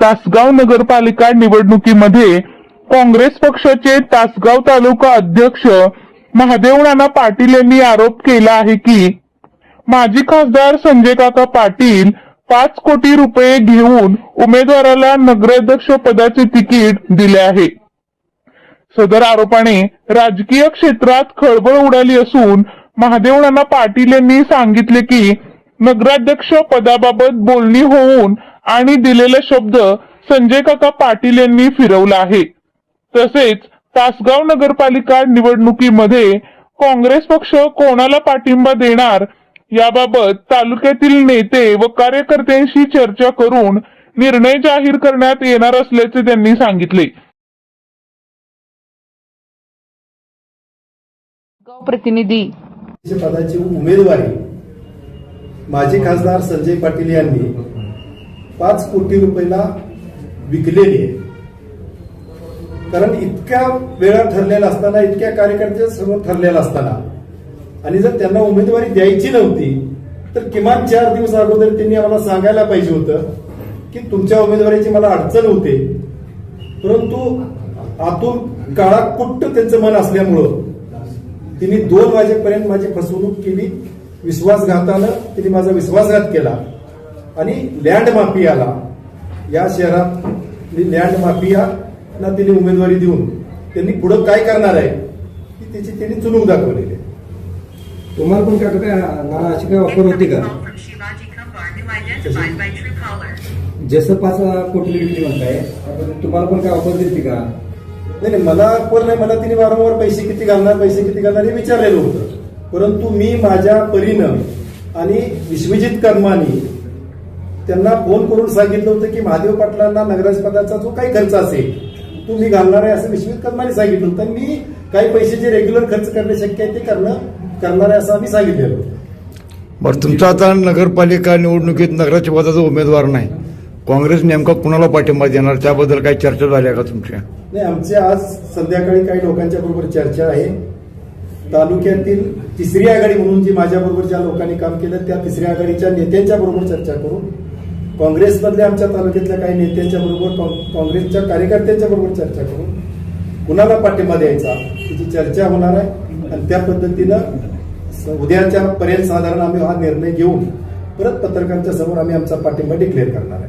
तासगाव नगरपालिका निवडणुकीमध्ये काँग्रेस पक्षाचे तासगाव तालुका अध्यक्ष महादेव नाना पाटील यांनी आरोप केला आहे की माजी खासदार संजय काका पाटील पाच कोटी रुपये घेऊन उमेदवाराला नगराध्यक्ष पदाचे तिकीट दिले आहे. सदर आरोपाने राजकीय क्षेत्रात खळबळ उडाली असून महादेव नाना पाटील यांनी सांगितले की नगराध्यक्ष पदाबाबत बोलणी होऊन आणि दिलेला शब्द संजय काका पाटील यांनी फिरवला आहे. तसेच तासगाव नगरपालिका निवडणुकीमध्ये काँग्रेस पक्ष कोणाला पाठिंबा देणार याबाबत तालुक्यातील नेते व कार्यकर्त्यांशी चर्चा करून निर्णय जाहीर करण्यात येणार असल्याचे त्यांनी सांगितले. गाव प्रतिनिधी. पदाची उमेदवारी माजी खासदार संजय पाटील यांनी पाच कोटी रुपयाला विकलेली आहे. कारण इतक्या वेळा ठरलेला असताना इतक्या कार्यकर्ते सर्व ठरलेला असताना आणि जर त्यांना उमेदवारी द्यायची नव्हती तर किमान चार दिवस अगोदर त्यांनी आम्हाला सांगायला पाहिजे होतं की तुमच्या उमेदवारीची मला अडचण होते. परंतु आतून काळाकुट्ट त्यांचं मन असल्यामुळं तिने दोन वाजेपर्यंत माझी फसवणूक केली. विश्वासघातानं तिने माझा विश्वासघात केला. आणि लँड माफियाला या शहरात लँड माफियाला तिने उमेदवारी देऊन त्यांनी पुढं काय करणार आहे ती त्याची त्यांनी चुनूक दाखवलेली आहे. तुम्हाला पण काय काय नाना अशी काय ऑफर होती का. जसं पाच कोटी विकली म्हणताय तुम्हाला पण काय ऑफर दिली का? नाही नाही मला कोण नाही मला तिने वारंवार पैसे किती घालणार पैसे किती घालणार हे विचारलेलं होतं. परंतु मी माझ्या परीनं आणि विश्वजित कर्मानी त्यांना फोन करून सांगितलं होतं की महादेव पाटलांना नगराध्यक्षपदाचा जो काही खर्च असेल तो मी घालणार आहे असं विश्वजित कर्माने सांगितलं होतं. मी काही पैसे जे रेग्युलर खर्च करणे शक्य आहे ते करणं करणार आहे असं आम्ही सांगितलेलं होतं. बरं तुमचा आता नगरपालिका निवडणुकीत नगराच्या पदाचा उमेदवार नाही. काँग्रेस नेमका कुणाला पाठिंबा देणार? त्याबद्दल काही चर्चा झाल्या का तुमच्या नाही आमची आज संध्याकाळी काही लोकांच्या बरोबर चर्चा आहे. तालुक्यातील तिसरी आघाडी म्हणून जी माझ्या बरोबर ज्या लोकांनी काम केलं त्या तिसऱ्या आघाडीच्या नेत्यांच्या बरोबर चर्चा करून काँग्रेसमधल्या आमच्या तालुक्यातल्या काही नेत्यांच्या बरोबर काँग्रेसच्या कार्यकर्त्यांच्या बरोबर चर्चा करून कुणाला पाठिंबा द्यायचा त्याची चर्चा होणार आहे. आणि त्या पद्धतीनं उद्याच्या पर्यंत साधारण आम्ही हा निर्णय घेऊन परत पत्रकारांच्या समोर आम्ही आमचा पाठिंबा डिक्लेअर करणार आहे.